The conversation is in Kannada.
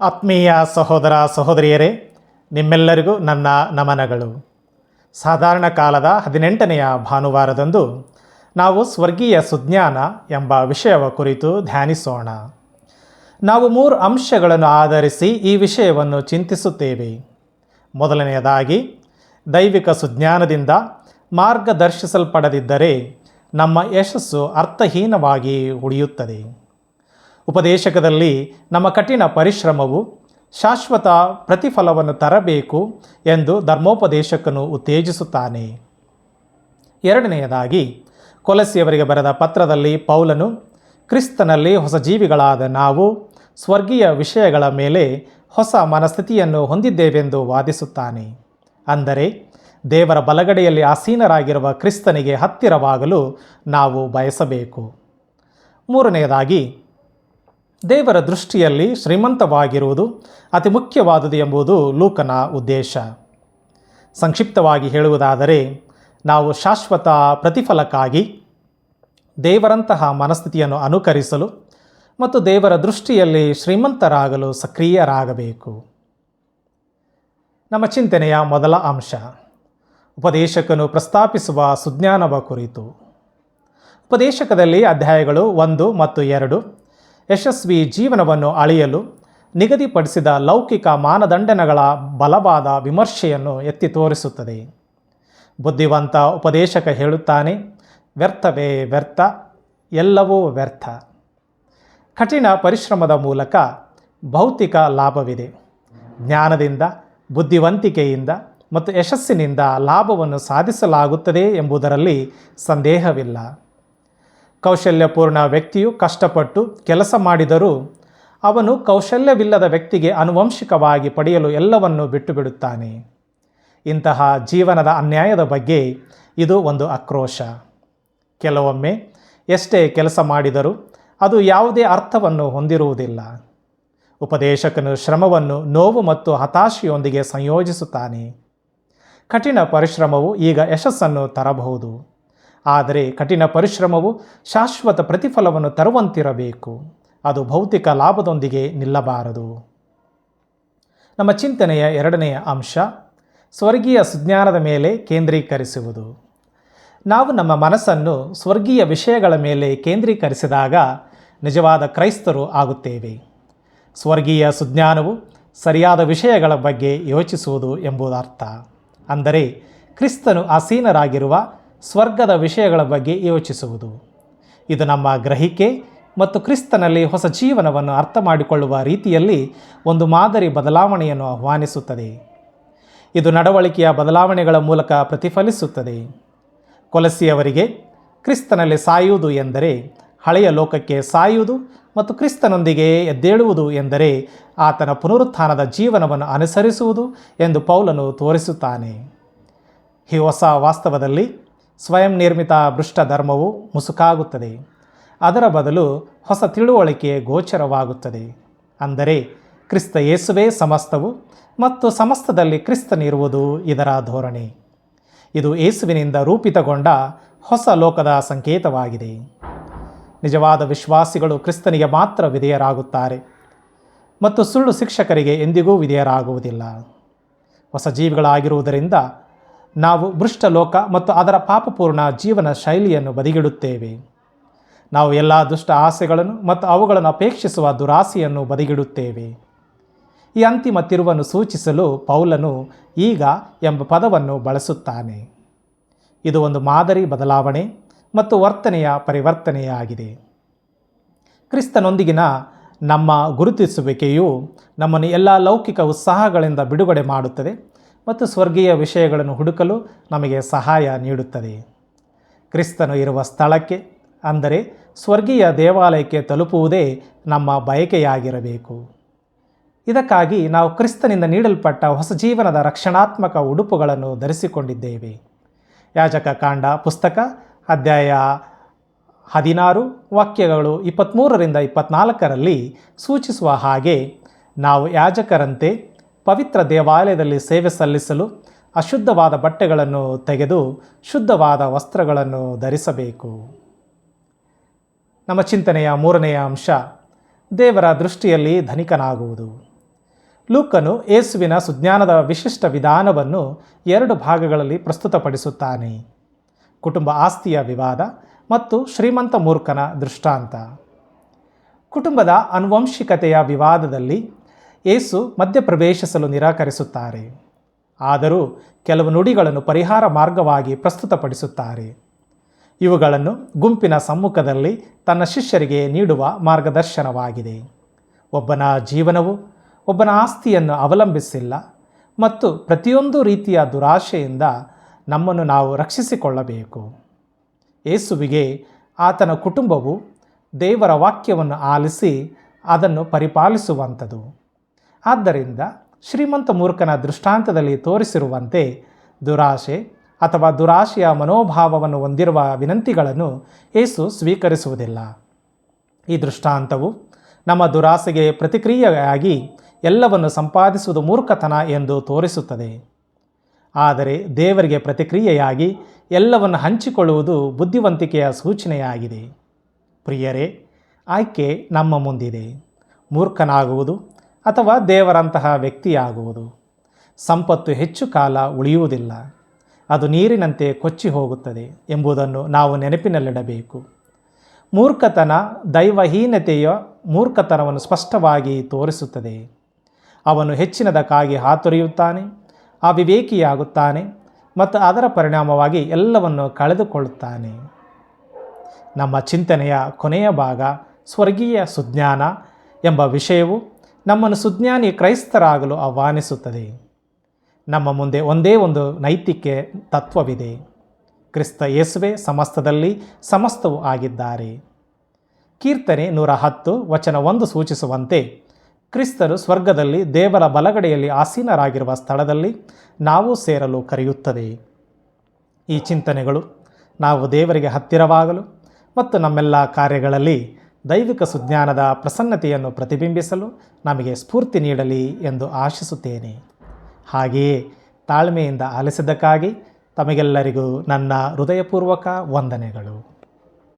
ಆತ್ಮೀಯ ಸಹೋದರ ಸಹೋದರಿಯರೇ, ನಿಮ್ಮೆಲ್ಲರಿಗೂ ನನ್ನ ನಮನಗಳು. ಸಾಧಾರಣ ಕಾಲದ ಹದಿನೆಂಟನೆಯ ಭಾನುವಾರದಂದು ನಾವು ಸ್ವರ್ಗೀಯ ಸುಜ್ಞಾನ ಎಂಬ ವಿಷಯವ ಕುರಿತು ಧ್ಯಾನಿಸೋಣ. ನಾವು ಮೂರು ಅಂಶಗಳನ್ನು ಆಧರಿಸಿ ಈ ವಿಷಯವನ್ನು ಚಿಂತಿಸುತ್ತೇವೆ. ಮೊದಲನೆಯದಾಗಿ, ದೈವಿಕ ಸುಜ್ಞಾನದಿಂದ ಮಾರ್ಗದರ್ಶಿಸಲ್ಪಡದಿದ್ದರೆ ನಮ್ಮ ಯಶಸ್ಸು ಅರ್ಥಹೀನವಾಗಿ ಉಳಿಯುತ್ತದೆ. ಉಪದೇಶಕದಲ್ಲಿ ನಮ್ಮ ಕಠಿಣ ಪರಿಶ್ರಮವು ಶಾಶ್ವತ ಪ್ರತಿಫಲವನ್ನು ತರಬೇಕು ಎಂದು ಧರ್ಮೋಪದೇಶಕನು ಉತ್ತೇಜಿಸುತ್ತಾನೆ. ಎರಡನೆಯದಾಗಿ ಕೊಲಸಿಯವರಿಗೆ ಬರೆದ ಪತ್ರದಲ್ಲಿ ಪೌಲನು, ಕ್ರಿಸ್ತನಲ್ಲಿ ಹೊಸ ಜೀವಿಗಳಾದ ನಾವು ಸ್ವರ್ಗೀಯ ವಿಷಯಗಳ ಮೇಲೆ ಹೊಸ ಮನಸ್ಥಿತಿಯನ್ನು ಹೊಂದಿದ್ದೇವೆಂದು ವಾದಿಸುತ್ತಾನೆ. ಅಂದರೆ, ದೇವರ ಬಲಗಡೆಯಲ್ಲಿ ಆಸೀನರಾಗಿರುವ ಕ್ರಿಸ್ತನಿಗೆ ಹತ್ತಿರವಾಗಲು ನಾವು ಬಯಸಬೇಕು. ಮೂರನೆಯದಾಗಿ ದೇವರ ದೃಷ್ಟಿಯಲ್ಲಿ ಶ್ರೀಮಂತವಾಗಿರುವುದು ಅತಿ ಮುಖ್ಯವಾದುದು ಎಂಬುದು ಲೂಕನ ಉದ್ದೇಶ. ಸಂಕ್ಷಿಪ್ತವಾಗಿ ಹೇಳುವುದಾದರೆ, ನಾವು ಶಾಶ್ವತ ಪ್ರತಿಫಲಕ್ಕಾಗಿ ದೇವರಂತಹ ಮನಸ್ಥಿತಿಯನ್ನು ಅನುಕರಿಸಲು ಮತ್ತು ದೇವರ ದೃಷ್ಟಿಯಲ್ಲಿ ಶ್ರೀಮಂತರಾಗಲು ಸಕ್ರಿಯರಾಗಬೇಕು. ನಮ್ಮ ಚಿಂತನೆಯ ಮೊದಲ ಅಂಶ, ಉಪದೇಶಕನು ಪ್ರಸ್ತಾಪಿಸುವ ಸುಜ್ಞಾನವ ಕುರಿತು. ಉಪದೇಶಕದಲ್ಲಿ ಅಧ್ಯಾಯಗಳು ಒಂದು ಮತ್ತು ಎರಡು ಯಶಸ್ವಿ ಜೀವನವನ್ನು ಅಳೆಯಲು ನಿಗದಿಪಡಿಸಿದ ಲೌಕಿಕ ಮಾನದಂಡನಗಳ ಬಲವಾದ ವಿಮರ್ಶೆಯನ್ನು ಎತ್ತಿ ತೋರಿಸುತ್ತದೆ. ಬುದ್ಧಿವಂತ ಉಪದೇಶಕ ಹೇಳುತ್ತಾನೆ, ವ್ಯರ್ಥವೇ ವ್ಯರ್ಥ, ಎಲ್ಲವೂ ವ್ಯರ್ಥ. ಕಠಿಣ ಪರಿಶ್ರಮದ ಮೂಲಕ ಭೌತಿಕ ಲಾಭವಿದೆ. ಜ್ಞಾನದಿಂದ, ಬುದ್ಧಿವಂತಿಕೆಯಿಂದ ಮತ್ತು ಯಶಸ್ಸಿನಿಂದ ಲಾಭವನ್ನು ಸಾಧಿಸಲಾಗುತ್ತದೆ ಎಂಬುದರಲ್ಲಿ ಸಂದೇಹವಿಲ್ಲ. ಕೌಶಲ್ಯಪೂರ್ಣ ವ್ಯಕ್ತಿಯು ಕಷ್ಟಪಟ್ಟು ಕೆಲಸ ಮಾಡಿದರೂ ಅವನು ಕೌಶಲ್ಯವಿಲ್ಲದ ವ್ಯಕ್ತಿಗೆ ಆನುವಂಶಿಕವಾಗಿ ಪಡೆಯಲು ಎಲ್ಲವನ್ನೂ ಬಿಟ್ಟು ಬಿಡುತ್ತಾನೆ ಇಂತಹ ಜೀವನದ ಅನ್ಯಾಯದ ಬಗ್ಗೆ ಇದು ಒಂದು ಆಕ್ರೋಶ. ಕೆಲವೊಮ್ಮೆ ಎಷ್ಟೇ ಕೆಲಸ ಮಾಡಿದರೂ ಅದು ಯಾವುದೇ ಅರ್ಥವನ್ನು ಹೊಂದಿರುವುದಿಲ್ಲ. ಉಪದೇಶಕನು ಶ್ರಮವನ್ನು ನೋವು ಮತ್ತು ಹತಾಶೆಯೊಂದಿಗೆ ಸಂಯೋಜಿಸುತ್ತಾನೆ. ಕಠಿಣ ಪರಿಶ್ರಮವು ಈಗ ಯಶಸ್ಸನ್ನು ತರಬಹುದು. ಆದರೆ ಕಠಿಣ ಪರಿಶ್ರಮವು ಶಾಶ್ವತ ಪ್ರತಿಫಲವನ್ನು ತರುವಂತಿರಬೇಕು. ಅದು ಭೌತಿಕ ಲಾಭದೊಂದಿಗೆ ನಿಲ್ಲಬಾರದು. ನಮ್ಮ ಚಿಂತನೆಯ ಎರಡನೆಯ ಅಂಶ, ಸ್ವರ್ಗೀಯ ಸುಜ್ಞಾನದ ಮೇಲೆ ಕೇಂದ್ರೀಕರಿಸುವುದು. ನಾವು ನಮ್ಮ ಮನಸ್ಸನ್ನು ಸ್ವರ್ಗೀಯ ವಿಷಯಗಳ ಮೇಲೆ ಕೇಂದ್ರೀಕರಿಸಿದಾಗ ನಿಜವಾದ ಕ್ರೈಸ್ತರು ಆಗುತ್ತೇವೆ. ಸ್ವರ್ಗೀಯ ಸುಜ್ಞಾನವು ಸರಿಯಾದ ವಿಷಯಗಳ ಬಗ್ಗೆ ಯೋಚಿಸುವುದು ಎಂಬುದರ್ಥ. ಅಂದರೆ ಕ್ರಿಸ್ತನು ಆಸೀನರಾಗಿರುವ ಸ್ವರ್ಗದ ವಿಷಯಗಳ ಬಗ್ಗೆ ಯೋಚಿಸುವುದು. ಇದು ನಮ್ಮ ಗ್ರಹಿಕೆ ಮತ್ತು ಕ್ರಿಸ್ತನಲ್ಲಿ ಹೊಸ ಜೀವನವನ್ನು ಅರ್ಥ ಮಾಡಿಕೊಳ್ಳುವ ರೀತಿಯಲ್ಲಿ ಒಂದು ಮಾದರಿ ಬದಲಾವಣೆಯನ್ನು ಆಹ್ವಾನಿಸುತ್ತದೆ. ಇದು ನಡವಳಿಕೆಯ ಬದಲಾವಣೆಗಳ ಮೂಲಕ ಪ್ರತಿಫಲಿಸುತ್ತದೆ. ಕೊಲಸಿಯವರಿಗೆ ಕ್ರಿಸ್ತನಲ್ಲಿ ಸಾಯುವುದು ಎಂದರೆ ಹಳೆಯ ಲೋಕಕ್ಕೆ ಸಾಯುವುದು ಮತ್ತು ಕ್ರಿಸ್ತನೊಂದಿಗೆ ಎದ್ದೇಳುವುದು ಎಂದರೆ ಆತನ ಪುನರುತ್ಥಾನದ ಜೀವನವನ್ನು ಅನುಸರಿಸುವುದು ಎಂದು ಪೌಲನು ತೋರಿಸುತ್ತಾನೆ. ಈ ಹೊಸ ವಾಸ್ತವದಲ್ಲಿ ಸ್ವಯಂ ನಿರ್ಮಿತ ಭೃಷ್ಟ ಧರ್ಮವು ಮುಸುಕಾಗುತ್ತದೆ. ಅದರ ಬದಲು ಹೊಸ ತಿಳುವಳಿಕೆ ಗೋಚರವಾಗುತ್ತದೆ. ಅಂದರೆ ಕ್ರಿಸ್ತ ಯೇಸುವೇ ಸಮಸ್ತವು ಮತ್ತು ಸಮಸ್ತದಲ್ಲಿ ಕ್ರಿಸ್ತನಿರುವುದು ಇದರ ಧೋರಣೆ. ಇದು ಯೇಸುವಿನಿಂದ ರೂಪಿತಗೊಂಡ ಹೊಸ ಲೋಕದ ಸಂಕೇತವಾಗಿದೆ. ನಿಜವಾದ ವಿಶ್ವಾಸಿಗಳು ಕ್ರಿಸ್ತನಿಗೆ ಮಾತ್ರ ವಿಧೇಯರಾಗುತ್ತಾರೆ ಮತ್ತು ಸುಳ್ಳು ಶಿಕ್ಷಕರಿಗೆ ಎಂದಿಗೂ ವಿಧೇಯರಾಗುವುದಿಲ್ಲ. ಹೊಸ ಜೀವಿಗಳಾಗಿರುವುದರಿಂದ ನಾವು ಲೋಕ ಮತ್ತು ಅದರ ಪಾಪಪೂರ್ಣ ಜೀವನ ಶೈಲಿಯನ್ನು ಬದಿಗಿಡುತ್ತೇವೆ. ನಾವು ಎಲ್ಲ ದುಷ್ಟ ಆಸೆಗಳನ್ನು ಮತ್ತು ಅವುಗಳನ್ನು ಅಪೇಕ್ಷಿಸುವ ದುರಾಸೆಯನ್ನು ಬದಿಗಿಡುತ್ತೇವೆ. ಈ ಅಂತಿಮ ತಿರುವನ್ನು ಸೂಚಿಸಲು ಪೌಲನು ಈಗ ಎಂಬ ಪದವನ್ನು ಬಳಸುತ್ತಾನೆ. ಇದು ಒಂದು ಮಾದರಿ ಬದಲಾವಣೆ ಮತ್ತು ವರ್ತನೆಯ ಪರಿವರ್ತನೆಯಾಗಿದೆ. ಕ್ರಿಸ್ತನೊಂದಿಗಿನ ನಮ್ಮ ಗುರುತಿಸುವಿಕೆಯು ನಮ್ಮನ್ನು ಎಲ್ಲ ಲೌಕಿಕ ಉತ್ಸಾಹಗಳಿಂದ ಬಿಡುಗಡೆ ಮಾಡುತ್ತದೆ ಮತ್ತು ಸ್ವರ್ಗೀಯ ವಿಷಯಗಳನ್ನು ಹುಡುಕಲು ನಮಗೆ ಸಹಾಯ ನೀಡುತ್ತದೆ. ಕ್ರಿಸ್ತನು ಇರುವ ಸ್ಥಳಕ್ಕೆ, ಅಂದರೆ ಸ್ವರ್ಗೀಯ ದೇವಾಲಯಕ್ಕೆ ತಲುಪುವುದೇ ನಮ್ಮ ಬಯಕೆಯಾಗಿರಬೇಕು. ಇದಕ್ಕಾಗಿ ನಾವು ಕ್ರಿಸ್ತನಿಂದ ನೀಡಲ್ಪಟ್ಟ ಹೊಸ ಜೀವನದ ರಕ್ಷಣಾತ್ಮಕ ಉಡುಪುಗಳನ್ನು ಧರಿಸಿಕೊಂಡಿದ್ದೇವೆ. ಯಾಜಕ ಕಾಂಡ ಪುಸ್ತಕ, ಅಧ್ಯಾಯ ಹದಿನಾರು, ವಾಕ್ಯಗಳು ಇಪ್ಪತ್ತ್ಮೂರರಿಂದ ಇಪ್ಪತ್ನಾಲ್ಕರಲ್ಲಿ ಸೂಚಿಸುವ ಹಾಗೆ ನಾವು ಯಾಜಕರಂತೆ ಪವಿತ್ರ ದೇವಾಲಯದಲ್ಲಿ ಸೇವೆ ಸಲ್ಲಿಸಲು ಅಶುದ್ಧವಾದ ಬಟ್ಟೆಗಳನ್ನು ತೆಗೆದು ಶುದ್ಧವಾದ ವಸ್ತ್ರಗಳನ್ನು ಧರಿಸಬೇಕು. ನಮ್ಮ ಚಿಂತನೆಯ ಮೂರನೆಯ ಅಂಶ, ದೇವರ ದೃಷ್ಟಿಯಲ್ಲಿ ಧನಿಕನಾಗುವುದು. ಲೂಕನು ಯೇಸುವಿನ ಸುಜ್ಞಾನದ ವಿಶಿಷ್ಟ ವಿಧಾನವನ್ನು ಎರಡು ಭಾಗಗಳಲ್ಲಿ ಪ್ರಸ್ತುತಪಡಿಸುತ್ತಾನೆ. ಕುಟುಂಬ ಆಸ್ತಿಯ ವಿವಾದ ಮತ್ತು ಶ್ರೀಮಂತ ಮೂರ್ಖನ ದೃಷ್ಟಾಂತ. ಕುಟುಂಬದ ಅನುವಂಶಿಕತೆಯ ವಿವಾದದಲ್ಲಿ ಏಸು ಮಧ್ಯಪ್ರವೇಶಿಸಲು ನಿರಾಕರಿಸುತ್ತಾರೆ. ಆದರೂ ಕೆಲವು ನುಡಿಗಳನ್ನು ಪರಿಹಾರ ಮಾರ್ಗವಾಗಿ ಪ್ರಸ್ತುತಪಡಿಸುತ್ತಾರೆ. ಇವುಗಳನ್ನು ಗುಂಪಿನ ಸಮ್ಮುಖದಲ್ಲಿ ತನ್ನ ಶಿಷ್ಯರಿಗೆ ನೀಡುವ ಮಾರ್ಗದರ್ಶನವಾಗಿದೆ. ಒಬ್ಬನ ಜೀವನವು ಒಬ್ಬನ ಆಸ್ತಿಯನ್ನು ಅವಲಂಬಿಸಿಲ್ಲ ಮತ್ತು ಪ್ರತಿಯೊಂದು ರೀತಿಯ ದುರಾಶೆಯಿಂದ ನಮ್ಮನ್ನು ನಾವು ರಕ್ಷಿಸಿಕೊಳ್ಳಬೇಕು. ಯೇಸುವಿಗೆ ಆತನ ಕುಟುಂಬವು ದೇವರ ವಾಕ್ಯವನ್ನು ಆಲಿಸಿ ಅದನ್ನು ಪರಿಪಾಲಿಸುವಂಥದ್ದು ಆದ್ದರಿಂದ ಶ್ರೀಮಂತ ಮೂರ್ಖನ ದೃಷ್ಟಾಂತದಲ್ಲಿ ತೋರಿಸಿರುವಂತೆ ದುರಾಶೆ ಅಥವಾ ದುರಾಶೆಯ ಮನೋಭಾವವನ್ನು ಹೊಂದಿರುವ ವಿನಂತಿಗಳನ್ನು ಏಸು ಸ್ವೀಕರಿಸುವುದಿಲ್ಲ. ಈ ದೃಷ್ಟಾಂತವು ನಮ್ಮ ದುರಾಸೆಗೆ ಪ್ರತಿಕ್ರಿಯೆಯಾಗಿ ಎಲ್ಲವನ್ನು ಸಂಪಾದಿಸುವುದು ಮೂರ್ಖತನ ಎಂದು ತೋರಿಸುತ್ತದೆ. ಆದರೆ ದೇವರಿಗೆ ಪ್ರತಿಕ್ರಿಯೆಯಾಗಿ ಎಲ್ಲವನ್ನು ಹಂಚಿಕೊಳ್ಳುವುದು ಬುದ್ಧಿವಂತಿಕೆಯ ಸೂಚನೆಯಾಗಿದೆ. ಪ್ರಿಯರೇ, ಆಯ್ಕೆ ನಮ್ಮ ಮುಂದಿದೆ. ಮೂರ್ಖನಾಗುವುದು ಅಥವಾ ದೇವರಂತಹ ವ್ಯಕ್ತಿಯಾಗುವುದು. ಸಂಪತ್ತು ಹೆಚ್ಚು ಕಾಲ ಉಳಿಯುವುದಿಲ್ಲ. ಅದು ನೀರಿನಂತೆ ಕೊಚ್ಚಿ ಹೋಗುತ್ತದೆ ಎಂಬುದನ್ನು ನಾವು ನೆನಪಿನಲ್ಲಿಡಬೇಕು. ಮೂರ್ಖತನ, ದೈವಹೀನತೆಯ ಮೂರ್ಖತನವನ್ನು ಸ್ಪಷ್ಟವಾಗಿ ತೋರಿಸುತ್ತದೆ. ಅವನು ಹೆಚ್ಚಿನದಕ್ಕಾಗಿ ಹಾತೊರೆಯುತ್ತಾನೆ, ಅವಿವೇಕಿಯಾಗುತ್ತಾನೆ ಮತ್ತು ಅದರ ಪರಿಣಾಮವಾಗಿ ಎಲ್ಲವನ್ನು ಕಳೆದುಕೊಳ್ಳುತ್ತಾನೆ. ನಮ್ಮ ಚಿಂತನೆಯ ಕೊನೆಯ ಭಾಗ ಸ್ವರ್ಗೀಯ ಸುಜ್ಞಾನ ಎಂಬ ವಿಷಯವು ನಮ್ಮನ್ನು ಸುಜ್ಞಾನಿ ಕ್ರೈಸ್ತರಾಗಲು ಆಹ್ವಾನಿಸುತ್ತದೆ. ನಮ್ಮ ಮುಂದೆ ಒಂದೇ ಒಂದು ನೈತಿಕೆ ತತ್ವವಿದೆ. ಕ್ರಿಸ್ತ ಯೇಸುವೆ ಸಮಸ್ತದಲ್ಲಿ ಸಮಸ್ತವೂ ಆಗಿದ್ದಾರೆ. ಕೀರ್ತನೆ ನೂರ ಹತ್ತು ವಚನ ಒಂದು ಸೂಚಿಸುವಂತೆ, ಕ್ರಿಸ್ತರು ಸ್ವರ್ಗದಲ್ಲಿ ದೇವರ ಬಲಗಡೆಯಲ್ಲಿ ಆಸೀನರಾಗಿರುವ ಸ್ಥಳದಲ್ಲಿ ನಾವು ಸೇರಲು ಕರೆಯುತ್ತದೆ. ಈ ಚಿಂತನೆಗಳು ನಾವು ದೇವರಿಗೆ ಹತ್ತಿರವಾಗಲು ಮತ್ತು ನಮ್ಮೆಲ್ಲ ಕಾರ್ಯಗಳಲ್ಲಿ ದೈವಿಕ ಸುಜ್ಞಾನದ ಪ್ರಸನ್ನತೆಯನ್ನು ಪ್ರತಿಬಿಂಬಿಸಲು ನಮಗೆ ಸ್ಫೂರ್ತಿ ನೀಡಲಿ ಎಂದು ಆಶಿಸುತ್ತೇನೆ. ಹಾಗೆಯೇ ತಾಳ್ಮೆಯಿಂದ ಆಲಿಸಿದ್ದಕ್ಕಾಗಿ ತಮಗೆಲ್ಲರಿಗೂ ನನ್ನ ಹೃದಯಪೂರ್ವಕ ವಂದನೆಗಳು.